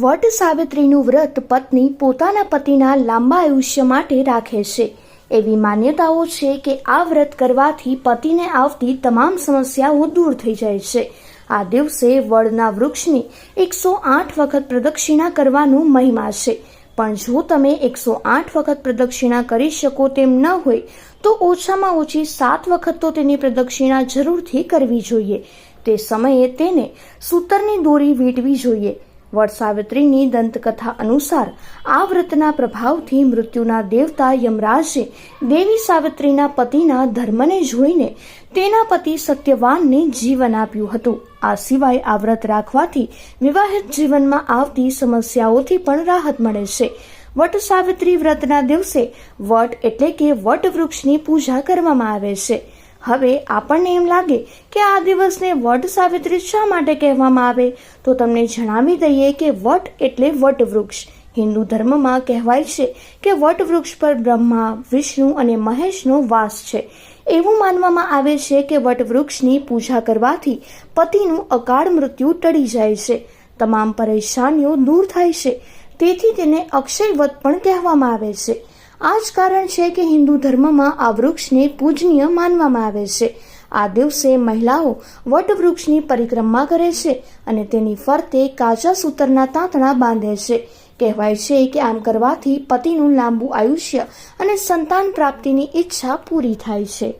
વટ સાવિત્રીનું વ્રત પત્ની પોતાના પતિના લાંબા આયુષ્ય માટે રાખે છે. એવી માન્યતાઓ છે કે આ વ્રત કરવાથી પતિને આવતી તમામ સમસ્યાઓ દૂર થઈ જાય છે. આ દિવસે વડના વૃક્ષની એકસો આઠ વખત પ્રદક્ષિણા કરવાનું મહિમા છે. પણ જો તમે એકસો આઠ વખત પ્રદક્ષિણા કરી શકો તેમ ન હોય, તો ઓછામાં ઓછી સાત વખત તો તેની પ્રદક્ષિણા જરૂરથી કરવી જોઈએ. તે સમયે તેને સૂતરની દોરી વીંટવી જોઈએ. વડ સાવિત્રીની દંતકથા અનુસાર આ વ્રતના પ્રભાવથી મૃત્યુના દેવતા યમરાજે દેવી સાવિત્રીના પતિના ધર્મને જોઈને તેના પતિ સત્યવાનને જીવન આપ્યું હતું. આ સિવાય આ વ્રત રાખવાથી વિવાહિત જીવનમાં આવતી સમસ્યાઓથી પણ રાહત મળે છે. વટ સાવિત્રી વ્રતના દિવસે વટ એટલે કે વટ વૃક્ષની પૂજા કરવામાં આવે છે. હવે આપણને એમ લાગે કે આ દિવસને વટ સાવિત્રી શા માટે કહેવામાં આવે? તો તમને જણાવી દઈએ કે વટ એટલે વટવૃક્ષ. હિન્દુ ધર્મમાં કહેવાય છે કે વટવૃક્ષ પર બ્રહ્મા, વિષ્ણુ અને મહેશનો વાસ છે. એવું માનવામાં આવે છે કે વટવૃક્ષની પૂજા કરવાથી પતિનું અકાળ મૃત્યુ ટળી જાય છે. તમામ પરેશાનીઓ દૂર થાય છે. તેથી તેને અક્ષયવત પણ કહેવામાં આવે છે. આ જ કારણ છે કે હિન્દુ ધર્મમાં આ વૃક્ષને પૂજનીય માનવામાં આવે છે. આ દિવસે મહિલાઓ વટવૃક્ષની પરિક્રમા કરે છે અને તેની ફરતે કાચા સૂતરના તાંતણા બાંધે છે. કહેવાય છે કે આમ કરવાથી પતિનું લાંબુ આયુષ્ય અને સંતાન પ્રાપ્તિની ઈચ્છા પૂરી થાય છે.